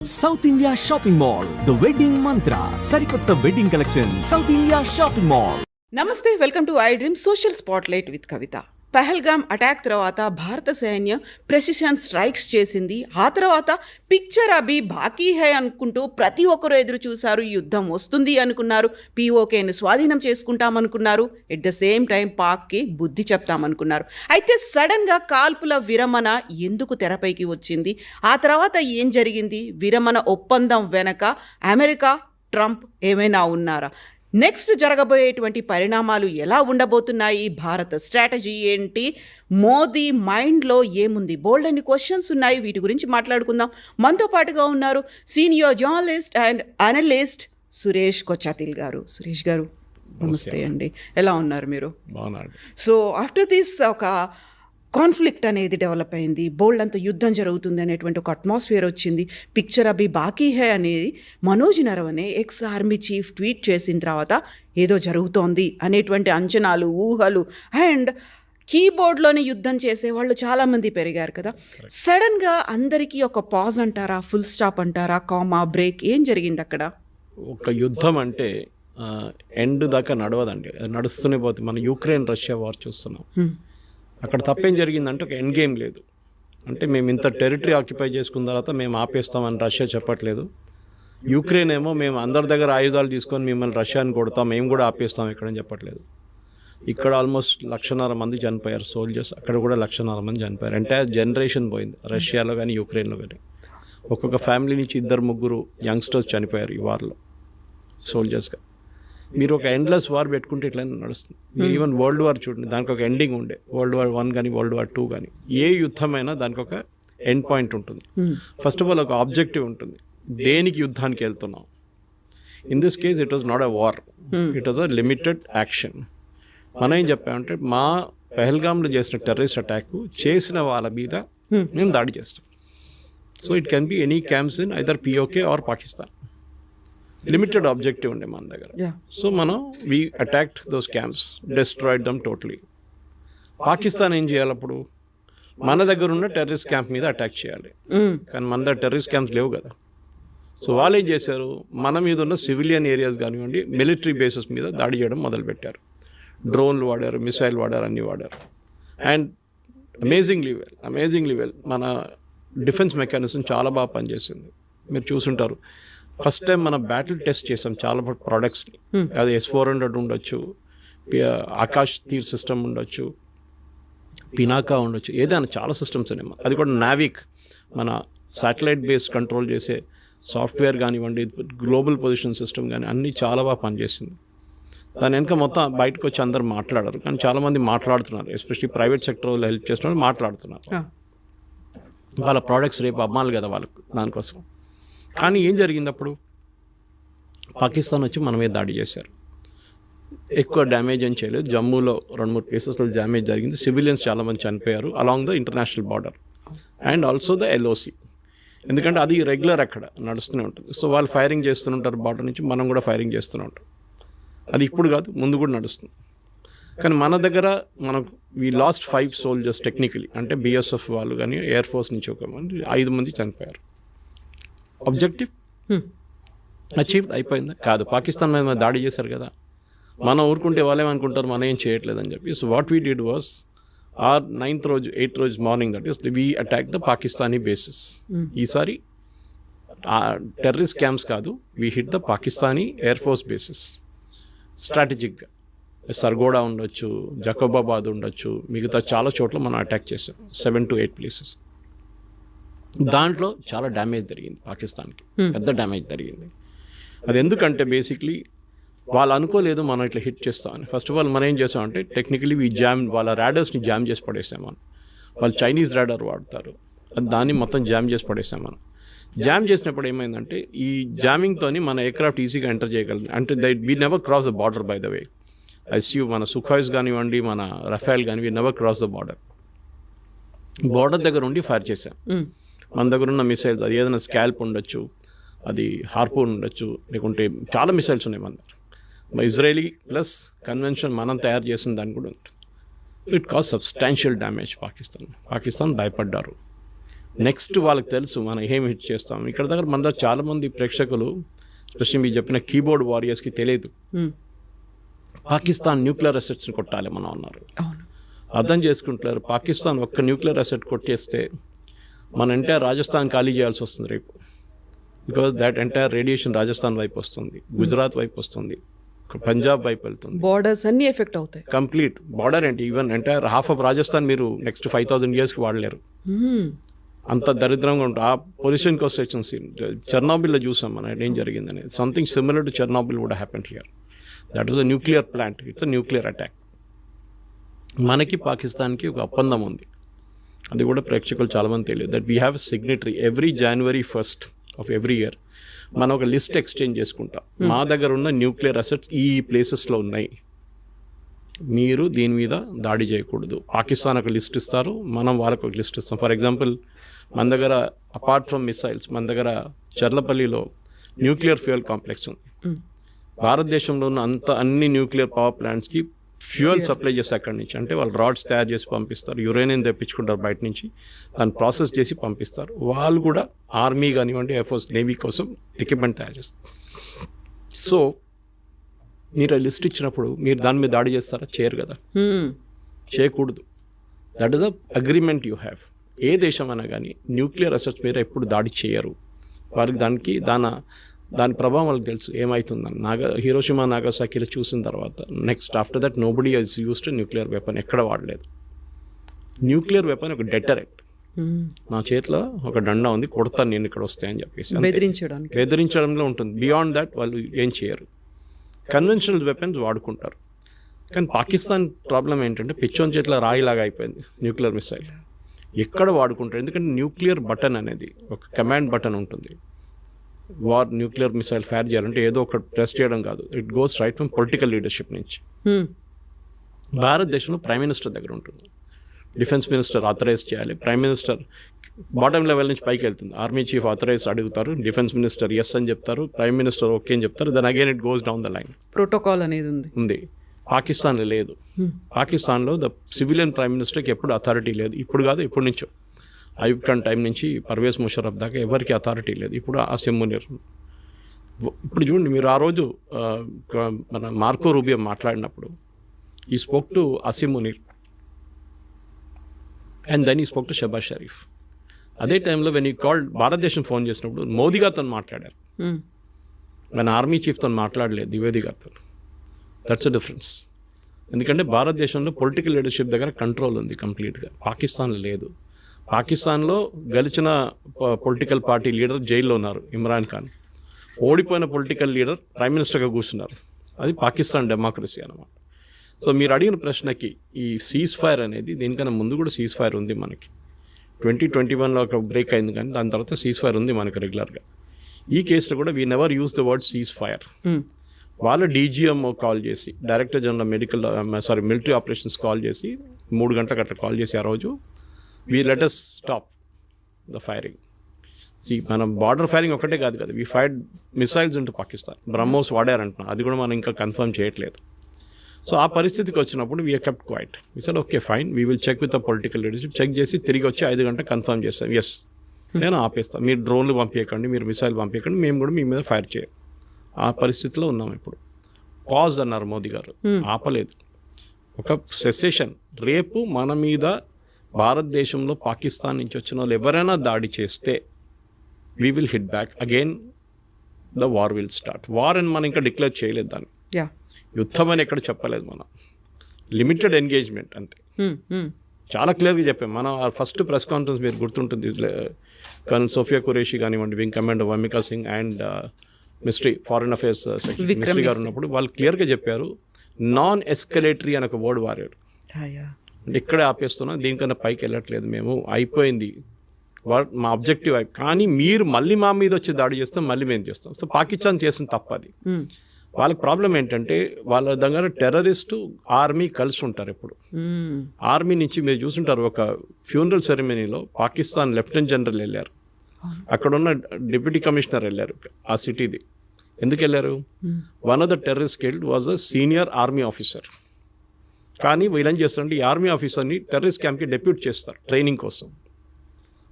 South India shopping mall the wedding Mantra సరికొత్త wedding collection South India shopping mall నమస్తే welcome to I dream social spotlight with Kavitha Pahalgam attack తర్వాత భారత సైన్యం precision strikes చేసింది. ఆ తర్వాత picture అభి బాకీ హై అనుకుంటూ ప్రతి ఒక్కరు ఎదురు చూశారు. యుద్ధం వస్తుంది అనుకున్నారు. పీఓకేని స్వాధీనం చేసుకుంటామనుకున్నారు. ఎట్ ద సేమ్ టైం పాక్కి బుద్ధి చెప్తామనుకున్నారు. అయితే సడన్గా కాల్పుల విరమణ ఎందుకు తెరపైకి వచ్చింది? ఆ తర్వాత ఏం జరిగింది? విరమణ ఒప్పందం వెనక అమెరికా ట్రంప్ ఏమైనా ఉన్నారా? నెక్స్ట్ జరగబోయేటువంటి పరిణామాలు ఎలా ఉండబోతున్నాయి? భారత స్ట్రాటజీ ఏంటి? మోదీ మైండ్లో ఏముంది? బోల్డ్ అన్ని క్వశ్చన్స్ ఉన్నాయి. వీటి గురించి మాట్లాడుకుందాం. మనతో పాటుగా ఉన్నారు senior journalist and analyst Suresh Kochattil గారు. సురేష్ గారు నమస్తే అండి. ఎలా ఉన్నారు మీరు? సో ఆఫ్టర్ దిస్ ఒక కాన్ఫ్లిక్ట్ అనేది డెవలప్ అయింది. బోల్డ్ అంత యుద్ధం జరుగుతుంది అనేటువంటి ఒక అట్మాస్ఫియర్ వచ్చింది. పిక్చర్ అభి బాకీ హే అనేది Manoj Naravane ex army chief tweet చేసిన తర్వాత ఏదో జరుగుతోంది అనేటువంటి అంచనాలు ఊహలు అండ్ కీబోర్డ్లోనే యుద్ధం చేసేవాళ్ళు చాలామంది పెరిగారు కదా. సడన్గా అందరికీ ఒక పాజ్ అంటారా ఫుల్ స్టాప్ అంటారా కామా బ్రేక్ ఏం జరిగింది అక్కడ? ఒక యుద్ధం అంటే ఎండ్ దాకా నడవదండి. నడుస్తూనే పోతుంది. మనం యూక్రెయిన్ రష్యా వార్ చూస్తున్నాం. అక్కడ తప్పేం జరిగిందంటే ఒక ఎండ్ గేమ్ లేదు. అంటే మేము ఇంత టెరిటరీ ఆక్యుపై చేసుకున్న తర్వాత మేము ఆపేస్తామని రష్యా చెప్పట్లేదు. యూక్రెయిన్ ఏమో మేము అందరి దగ్గర ఆయుధాలు తీసుకొని మిమ్మల్ని రష్యాని కొడతాం మేము కూడా ఆపేస్తాం ఇక్కడని చెప్పట్లేదు. ఇక్కడ ఆల్మోస్ట్ లక్షన్నర మంది చనిపోయారు సోల్జర్స్ అక్కడ కూడా లక్షన్నర మంది చనిపోయారు. ఎంటైర్ జనరేషన్ పోయింది రష్యాలో కానీ యూక్రెయిన్లో కానీ ఒక్కొక్క ఫ్యామిలీ నుంచి ఇద్దరు ముగ్గురు యంగ్స్టర్స్ చనిపోయారు ఈ వార్లో సోల్జర్స్గా మీరు ఒక ఎండ్లెస్ వార్ పెట్టుకుంటే ఇట్లా నడుస్తుంది. మీరు ఈవెన్ వరల్డ్ వార్ చూడండి దానికి ఒక ఎండింగ్ ఉండే. వరల్డ్ వార్ వన్ కానీ వరల్డ్ వార్ టూ కానీ ఏ యుద్ధమైనా దానికి ఒక ఎండ్ పాయింట్ ఉంటుంది. ఫస్ట్ ఆఫ్ ఆల్ ఒక ఆబ్జెక్టివ్ ఉంటుంది. దేనికి యుద్ధానికి వెళ్తున్నాం? In this case it was not a war it was a limited action మనం ఏం చెప్పామంటే మా పెహల్గామ్లో చేసిన టెర్రరిస్ట్ అటాక్ చేసిన వాళ్ళ మీద మేము దాడి చేస్తాం. So it can be any camps in either POK or Pakistan limited objective ఉండే మన దగ్గర. సో మనం we attacked those camps destroyed them totally Pakistan ఏం చేయాలి అప్పుడు? మన దగ్గర ఉన్న టెర్రరిస్ట్ క్యాంప్ మీద అటాక్ చేయాలి. కానీ మన దగ్గర టెర్రరిస్ట్ క్యాంప్స్ లేవు కదా. సో వాళ్ళు ఏం చేశారు? మన మీద ఉన్న సివిలియన్ ఏరియాస్ కానివ్వండి మిలిటరీ బేసెస్ మీద దాడి చేయడం మొదలుపెట్టారు. డ్రోన్లు వాడారు మిసైల్ వాడారు అన్నీ వాడారు. And amazingly well amazingly well మన డిఫెన్స్ మెకానిజం చాలా బాగా పనిచేసింది. మీరు చూసుంటారు. ఫస్ట్ టైం మన బ్యాటిల్ టెస్ట్ చేసాం చాలా ప్రోడక్ట్స్ని అది ఎస్ ఫోర్ హండ్రెడ్ ఉండొచ్చు ఆకాష్ తీర్ సిస్టమ్ ఉండొచ్చు పినాకా ఉండొచ్చు ఏదైనా చాలా సిస్టమ్స్ ఉన్నాయి. అది కూడా నావిక్ మన శాటిలైట్ బేస్ కంట్రోల్ చేసే సాఫ్ట్వేర్ కానివ్వండి గ్లోబల్ పొజిషన్ సిస్టమ్ కానీ అన్నీ చాలా బాగా పనిచేసింది. దాని వెనక మొత్తం బయటకు వచ్చి అందరు మాట్లాడరు. కానీ చాలామంది మాట్లాడుతున్నారు. ఎస్పెషల్లీ ప్రైవేట్ సెక్టర్ వాళ్ళు హెల్ప్ చేస్తున్నారు మాట్లాడుతున్నారు. వాళ్ళ ప్రోడక్ట్స్ రేపు అమ్మాలి కదా వాళ్ళకు దానికోసం. కానీ ఏం జరిగింది అప్పుడు పాకిస్తాన్ వచ్చి మన మీద దాడి చేశారు. ఎక్కువ డ్యామేజ్ ఏం చేయలేదు. జమ్మూలో రెండు మూడు ప్లేసెస్లో డ్యామేజ్ జరిగింది. సివిలియన్స్ చాలామంది చనిపోయారు. Along the international border and also the LOC ఎందుకంటే అది రెగ్యులర్ అక్కడ నడుస్తూనే ఉంటుంది. సో వాళ్ళు ఫైరింగ్ చేస్తుంటారు బార్డర్ నుంచి. మనం కూడా ఫైరింగ్ చేస్తూనే ఉంటాం. అది ఇప్పుడు కాదు ముందు కూడా నడుస్తుంది. కానీ మన దగ్గర మనకు we lost five soldiers technically అంటే బిఎస్ఎఫ్ వాళ్ళు కానీ ఎయిర్ ఫోర్స్ నుంచి ఒక మంది ఐదు మంది చనిపోయారు. ఆబ్జెక్టివ్ అచీవ్ అయిపోయిందా. కాదు పాకిస్తాన్ మీద దాడి చేశారు కదా? మనం ఊరుకుంటే వాళ్ళేమనుకుంటారు మనం ఏం చేయట్లేదు అని చెప్పి. So what we did was our ninth రోజు ఎయిత్ రోజు morning that is we attack the Pakistani bases ఈసారి టెర్రరిస్ట్ క్యాంప్స్ కాదు we hit the Pakistani air force bases స్ట్రాటజిక్గా Sargodha ఉండొచ్చు జకోబాబాద్ ఉండొచ్చు మిగతా చాలా చోట్ల మనం అటాక్ చేసాం సెవెన్ టు ఎయిట్ ప్లేసెస్ దాంట్లో చాలా డ్యామేజ్ జరిగింది పాకిస్తాన్కి. పెద్ద డ్యామేజ్ జరిగింది. అది ఎందుకంటే బేసిక్లీ వాళ్ళు అనుకోలేదు మనం ఇట్లా హిట్ చేస్తామని. ఫస్ట్ ఆఫ్ ఆల్ మనం ఏం చేసామంటే టెక్నికలీ ఈ జామ్ వాళ్ళ ర్యాడర్స్ని జామ్ చేసి పడేసాం మనం వాళ్ళు చైనీస్ ర్యాడర్ వాడతారు. అది దాన్ని మొత్తం జామ్ చేసి పడేసాం మనం జామ్ చేసినప్పుడు ఏమైందంటే ఈ జామింగ్తోని మన ఎయిర్క్రాఫ్ట్ ఈజీగా ఎంటర్ చేయగలం అంటే they we never cross the border by the way ICU మన సుఖాయిస్ కానివ్వండి మన రఫేల్ కానీ we never cross the border border దగ్గర ఉండి ఫైర్ చేసాం మన దగ్గర ఉన్న మిసైల్స్ అది ఏదైనా స్కాల్ప్ ఉండొచ్చు అది హార్పూన్ ఉండొచ్చు లేకుంటే చాలా మిసైల్స్ ఉన్నాయి మన దగ్గర. ఇజ్రాయలీ ప్లస్ కన్వెన్షన్ మనం తయారు చేసిన దాని కూడా ఉంటుంది. It cause substantial damage Pakistan Pakistan భయపడ్డారు. నెక్స్ట్ వాళ్ళకి తెలుసు మనం ఏం హిట్ చేస్తాం. ఇక్కడ దగ్గర మన దగ్గర చాలామంది ప్రేక్షకులు స్పెషల్లీ మీరు చెప్పిన కీబోర్డ్ వారియర్స్కి తెలియదు. పాకిస్తాన్ న్యూక్లియర్ అసెట్స్ని కొట్టాలి మనం అన్నారు. అర్థం చేసుకుంటున్నారు పాకిస్తాన్ ఒక్క న్యూక్లియర్ అసెట్ కొట్టేస్తే మన ఎంటైర్ రాజస్థాన్ ఖాళీ చేయాల్సి వస్తుంది రేపు. Because that entire radiation Rajasthan వైపు వస్తుంది. గుజరాత్ వైపు వస్తుంది. పంజాబ్ వైపు వెళ్తుంది. బార్డర్స్ అన్ని ఎఫెక్ట్ అవుతాయి. కంప్లీట్ బార్డర్ ఏంటి? Even entire half of Rajasthan మీరు నెక్స్ట్ ఫైవ్ థౌసండ్ ఇయర్స్కి వాడలేరు. మ్మ్. అంత దరిద్రంగా ఉంటుంది ఆ పొజిషన్కి వస్తే చెర్నాబిల్లో చూసాం మనం ఏం జరిగిందని something similar to Chernobyl would happen here that was a nuclear plant it's a nuclear attack మనకి పాకిస్తాన్కి ఒక ఒప్పందం ఉంది. అది కూడా ప్రేక్షకులు చాలామంది తెలియదు. That we have signatory every January first of every year మనం ఒక లిస్ట్ ఎక్స్చేంజ్ చేసుకుంటాం. మా దగ్గర ఉన్న న్యూక్లియర్ అసెట్స్ ఈ ప్లేసెస్లో ఉన్నాయి. మీరు దీని మీద దాడి చేయకూడదు. పాకిస్తాన్ ఒక లిస్ట్ ఇస్తారు. మనం వాళ్ళకు ఒక లిస్ట్ ఇస్తాం. ఫర్ ఎగ్జాంపుల్ మన దగ్గర అపార్ట్ ఫ్రమ్ మిసైల్స్ మన దగ్గర చర్లపల్లిలో న్యూక్లియర్ ఫ్యూయల్ కాంప్లెక్స్ ఉంది. భారతదేశంలో ఉన్న అంత అన్ని న్యూక్లియర్ పవర్ ప్లాంట్స్కి ఫ్యూయల్ సప్లై చేసి అక్కడి నుంచి. అంటే వాళ్ళు రాడ్స్ తయారు చేసి పంపిస్తారు యురేనియం తెప్పించుకుంటారు బయట నుంచి. దాన్ని ప్రాసెస్ చేసి పంపిస్తారు. వాళ్ళు కూడా ఆర్మీ కానివ్వండి ఎయిర్ఫోర్స్ నేవీ కోసం ఎక్విప్మెంట్ తయారు చేస్తారు. సో మీరు ఆ లిస్ట్ ఇచ్చినప్పుడు మీరు దాని మీద దాడి చేస్తారా? చేయరు కదా. చేయకూడదు. That is the agreement you have ఏ దేశం అయినా కానీ న్యూక్లియర్ అసెట్స్ మీద ఎప్పుడు దాడి చేయరు. వారికి దానికి దాని దాని ప్రభావం వాళ్ళకి తెలుసు. ఏమవుతుందని నాగా హీరోషిమా నాగసాకిలో చూసిన తర్వాత next after that nobody has used nuclear weapon ఎక్కడ వాడలేదు. న్యూక్లియర్ వెపన్ ఒక డెటరెంట్ మ్మ్. నా చేతిలో ఒక డండా ఉంది కొడతాను నేను ఇక్కడ వస్తాయని చెప్పేసి. బెదిరించడానికి. బెదిరించడంలో ఉంటుంది. బియాండ్ దట్ వాళ్ళు ఏం చేయరు. కన్వెన్షనల్ వెపన్స్ వాడుకుంటారు. కానీ పాకిస్తాన్ ప్రాబ్లం ఏంటంటే పిచ్చోన్ చేతిలో రాయిలాగా అయిపోయింది న్యూక్లియర్ మిసైల్ ఎక్కడ వాడుకుంటారు? ఎందుకంటే న్యూక్లియర్ బటన్ అనేది ఒక కమాండ్ బటన్ ఉంటుంది. వార్ న్యూక్లియర్ మిసైల్ ఫైర్ చేయాలంటే ఏదో ఒక ప్రెస్ చేయడం కాదు. It goes right from political leadership నుంచి. మ్మ్. భారతదేశంలో ప్రైమ్ మినిస్టర్ దగ్గర ఉంటుంది. డిఫెన్స్ మినిస్టర్ ఆథరైజ్ చేయాలి. ప్రైమ్ మినిస్టర్ బాటమ్ లెవెల్ నుంచి పైకి వెళ్తుంది. ఆర్మీ చీఫ్ ఆథరైజ్ అడుగుతారు. డిఫెన్స్ మినిస్టర్ ఎస్ అని చెప్తారు. ప్రైమ్ మినిస్టర్ ఓకే అని చెప్తారు. Then again it goes down the line protocol అనేది ఉంది. ఉంది. పాకిస్తాన్లో లేదు. పాకిస్తాన్లో ద సివిలియన్ ప్రైమ్ మినిస్టర్కి ఎప్పుడు అథారిటీ లేదు. ఇప్పుడు కాదు ఇప్పటి నుంచో. అయూబ్ ఖాన్ టైం నుంచి పర్వేజ్ ముషరఫ్ దాకా ఎవరికి అథారిటీ లేదు. ఇప్పుడు అసిమ్ మునీర్. ఇప్పుడు చూడండి మీరు ఆ రోజు ఆ, మన మార్కో రూబియో మాట్లాడినప్పుడు he spoke to Asim Munir. And then he spoke to Shehbaz Sharif. అదే టైంలో వెన్ ఈ కాల్ భారతదేశం ఫోన్ చేసినప్పుడు మోదీ గారితో మాట్లాడారు. మన ఆర్మీ చీఫ్తో మాట్లాడలేదు ద్వివేది గారితో దట్స్ అ డిఫరెన్స్ ఎందుకంటే భారతదేశంలో పొలిటికల్ లీడర్షిప్ దగ్గర కంట్రోల్ ఉంది కంప్లీట్గా. పాకిస్తాన్లో లేదు. పాకిస్తాన్లో గెలిచిన పొలిటికల్ పార్టీ లీడర్ జైల్లో ఉన్నారు ఇమ్రాన్ ఖాన్. ఓడిపోయిన పొలిటికల్ లీడర్ ప్రైమ్ మినిస్టర్గా కూర్చున్నారు. అది పాకిస్తాన్ డెమోక్రసీ అనమాట సో మీరు అడిగిన ప్రశ్నకి ఈ సీజ్ ఫైర్ అనేది దీనికన్నా ముందు కూడా సీజ్ ఫైర్ ఉంది మనకి. ట్వంటీ ట్వంటీ వన్లో ఒక బ్రేక్ అయింది కానీ దాని తర్వాత సీజ్ ఫైర్ ఉంది మనకి రెగ్యులర్గా ఈ కేసులో కూడా we never use the word ceasefire. వాళ్ళ డీజీఎంఓ కాల్ చేసి director general medical sorry military operations call చేసి మూడు గంటలకు అట్లా కాల్ చేసి ఆ రోజు we let's stop the firing see మనం బార్డర్ ఫైరింగ్ ఒకటే కాదు కదా. We fire missiles into Pakistan BrahMos వాడారంటున్నాం అది కూడా మనం ఇంకా కన్ఫర్మ్ చేయట్లేదు. సో ఆ పరిస్థితికి వచ్చినప్పుడు we are kept quiet said okay fine we will check with the political leadership check చేసి తిరిగి వచ్చి ఐదు గంటలు కన్ఫర్మ్ చేస్తాం. ఎస్ నేను ఆపేస్తాను మీరు డ్రోన్లు పంపించకండి మీరు మిసైల్ పంపించకండి మేము కూడా మీ మీద ఫైర్ చేయం. ఆ పరిస్థితిలో ఉన్నాం ఇప్పుడు. పాజ్ అన్నారు మోదీ గారు. ఆపలేదు. ఒక సెసేషన్ రేపు మన మీద భారతదేశంలో పాకిస్తాన్ నుంచి వచ్చిన వాళ్ళు ఎవరైనా దాడి చేస్తే we will hit back again the war will start war అని మనం ఇంకా డిక్లేర్ చేయలేదు దాన్ని. యుద్ధం అని ఎక్కడ చెప్పలేదు మనం. లిమిటెడ్ ఎంగేజ్మెంట్ అంతే. మ్మ్. మ్మ్. చాలా క్లియర్గా చెప్పాం. మనం ఆ ఫస్ట్ ప్రెస్ కాన్ఫరెన్స్ మీరు గుర్తుంటుంది కర్నల్ సోఫియా కురేషి కానివ్వండి wing commander Vyomika Singh and Misri foreign affairs secretary Misri గారు ఉన్నప్పుడు వాళ్ళు క్లియర్గా చెప్పారు నాన్ ఎస్కలేటరీ అని ఒక వర్డ్ యా. అంటే ఇక్కడే ఆపేస్తున్నాం దీనికన్నా పైకి వెళ్ళట్లేదు మేము. అయిపోయింది. మా అబ్జెక్టివ్ అయి కానీ మీరు మళ్ళీ మా మీద వచ్చి దాడి చేస్తాం మళ్ళీ మేము చేస్తాం. సో పాకిస్తాన్ చేసిన తప్పది. వాళ్ళకి ప్రాబ్లం ఏంటంటే వాళ్ళ దగ్గర టెర్రరిస్టు ఆర్మీ కలిసి ఉంటారు ఇప్పుడు. ఆర్మీ నుంచి మీరు చూసుంటారు ఒక ఫ్యూనరల్ సెరమనీలో పాకిస్తాన్ లెఫ్టినెంట్ జనరల్ వెళ్ళారు. అక్కడ ఉన్న డిప్యూటీ కమిషనర్ వెళ్ళారు ఆ సిటీది. ఎందుకు వెళ్ళారు? One of the terrorist killed was a senior army officer. కానీ వీళ్ళేం చేస్తారంటే ఈ ఆర్మీ ఆఫీసర్ని టెర్రరిస్ట్ క్యాంప్కి డెప్యూట్ చేస్తారు ట్రైనింగ్ కోసం.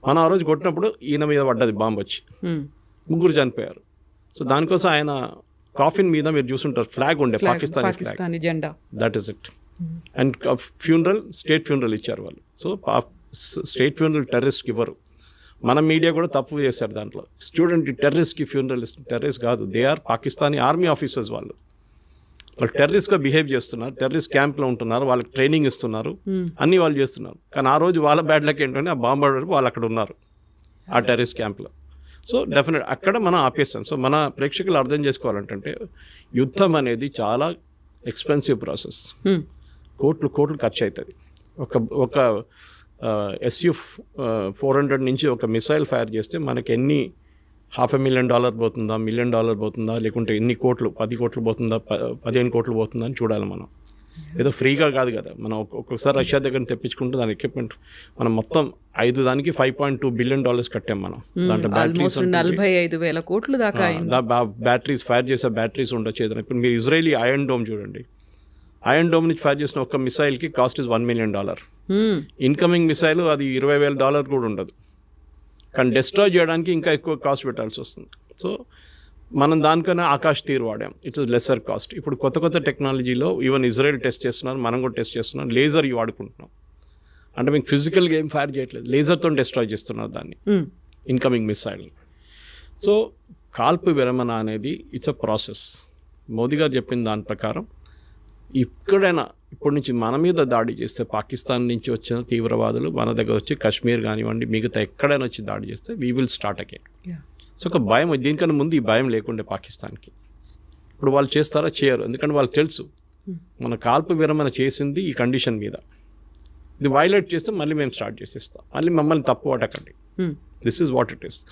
మనం ఆ రోజు కొట్టినప్పుడు ఈయన మీద పడ్డది బాంబు వచ్చి. ముగ్గురు చనిపోయారు. సో దానికోసం ఆయన కాఫిన్ మీద మీరు చూసుంటారు ఫ్లాగ్ ఉండే పాకిస్తానీ జెండా. That is it and funeral state funeral ఇచ్చారు వాళ్ళు. సో స్టేట్ ఫ్యూనరల్ టెర్రరిస్ట్కి ఇవ్వరు. మన మీడియా కూడా తప్పు చేశారు దాంట్లో. స్టూడెంట్ టెర్రరిస్ట్కి ఫ్యూనరల్ టెర్రరిస్ట్ కాదు. They are Pakistani army officers వాళ్ళు. వాళ్ళు టెర్రరిస్ట్గా బిహేవ్ చేస్తున్నారు టెర్రరిస్ట్ క్యాంప్లో ఉంటున్నారు వాళ్ళకి ట్రైనింగ్ ఇస్తున్నారు అన్ని వాళ్ళు చేస్తున్నారు. కానీ ఆ రోజు వాళ్ళ బ్యాడ్ లక్ ఏంటంటే ఆ బాంబ్ ఆర్డర్ వాళ్ళు అక్కడ ఉన్నారు ఆ టెర్రరిస్ట్ క్యాంప్లో. సో డెఫినెట్ అక్కడ మనం ఆపేస్తాం. సో మన ప్రేక్షకులు అర్థం చేసుకోవాలంటే యుద్ధం అనేది చాలా ఎక్స్పెన్సివ్ ప్రాసెస్ Hmm. కోట్లు కోట్లు ఖర్చు అవుతుంది ఒక ఒక ఎస్యు ఫోర్ హండ్రెడ్ నుంచి ఒక మిసైల్ ఫైర్ చేస్తే మనకి ఎన్ని హాఫ్ ఎ మిలియన్ డాలర్ పోతుందా మిలియన్ డాలర్ పోతుందా లేకుంటే ఎన్ని కోట్లు పది కోట్లు పోతుందా పదిహేను కోట్లు పోతుందా అని చూడాలి మనం. ఏదో ఫ్రీగా కాదు కదా. మనం ఒక్కొ- ఒక్కొక్కసారి రష్యా దగ్గర తెప్పించుకుంటే దాని ఎక్విప్మెంట్ మనం మొత్తం ఐదు దానికి five point two billion dollars కట్టాం మనం. దాంట్లో బ్యాటరీస్ నలభై ఐదు వేల కోట్లు దాకా బ్యాటరీస్ ఫైర్ చేసే బ్యాటరీస్ ఉండొచ్చు ఏదైనా. ఇప్పుడు మీరు ఇజ్రాయలీ ఐరన్ డోమ్ చూడండి. ఐరన్ డోమ్ నుంచి ఫైర్ చేసిన ఒక మిసైల్కి cost is one million dollar. Incoming missile అది ఇరవై వేల డాలర్ కూడా ఉండదు. కానీ డిస్ట్రాయ్ చేయడానికి ఇంకా ఎక్కువ కాస్ట్ పెట్టాల్సి వస్తుంది. సో మనం దానికన్నా ఆకాశ్ తీరు వాడాం. ఇట్స్ లెసర్ కాస్ట్ ఇప్పుడు కొత్త కొత్త టెక్నాలజీలో ఈవెన్ ఇజ్రాయెల్ టెస్ట్ చేస్తున్నారు మనం కూడా టెస్ట్ చేస్తున్నాం లేజర్ వాడుకుంటున్నాం. అంటే మీకు ఫిజికల్గా ఏం ఫైర్ చేయట్లేదు. లేజర్తో డిస్ట్రాయ్ చేస్తున్నారు దాన్ని. ఇన్కమింగ్ మిసైల్ సో కాల్పు విరమణ అనేది ఇట్స్ అ ప్రాసెస్ మోదీ గారు చెప్పిన దాని ప్రకారం ఇక్కడైనా ఇప్పటి నుంచి మన మీద దాడి చేస్తే పాకిస్తాన్ నుంచి వచ్చిన తీవ్రవాదులు మన దగ్గర వచ్చి కాశ్మీర్ కానివ్వండి మిగతా ఎక్కడైనా వచ్చి దాడి చేస్తే we will start again. So ఒక భయం దీనికన్నా ముందు ఈ భయం లేకుండే పాకిస్తాన్కి. ఇప్పుడు వాళ్ళు చేస్తారా? చేయరు. ఎందుకంటే వాళ్ళకి తెలుసు మన కాల్పు విరమణ చేసింది ఈ కండిషన్ మీద. ఇది వైలేట్ చేస్తే మళ్ళీ మేము స్టార్ట్ చేసేస్తాం. మళ్ళీ మమ్మల్ని తప్పు Hmm. This is what it is